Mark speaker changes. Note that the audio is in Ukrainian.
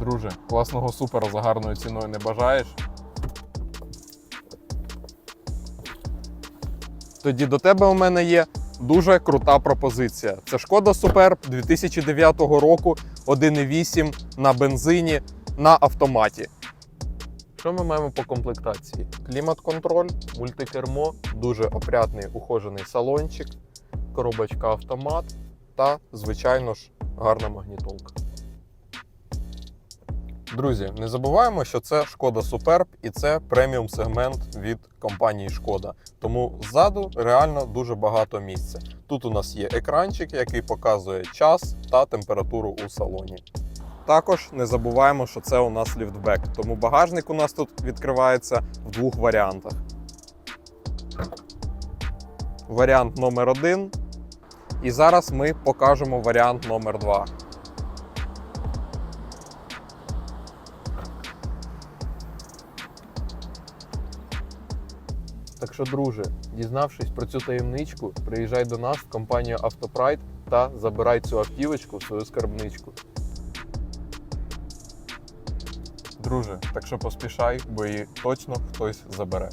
Speaker 1: Друже, класного супера за гарною ціною не бажаєш? Тоді до тебе у мене є дуже крута пропозиція. Це шкода Суперб 2009 року 1.8 на бензині на автоматі. Що ми маємо по комплектації? Клімат-контроль, мультикермо, дуже опрятний ухожений салончик, коробочка автомат та, звичайно ж, гарна магнітолка. Друзі, не забуваємо, що це шкода Superb і це преміум сегмент від компанії Шкода. Тому ззаду реально дуже багато місця. Тут у нас є екранчик, який показує час та температуру у салоні. Також не забуваємо, що це у нас ліфтбек, тому багажник у нас тут відкривається в двох варіантах. Варіант номер один. І зараз ми покажемо варіант номер два. Так що, друже, дізнавшись про цю таємничку, приїжджай до нас в компанію Автопрайд та забирай цю автівочку в свою скарбничку. Друже, так що поспішай, бо її точно хтось забере.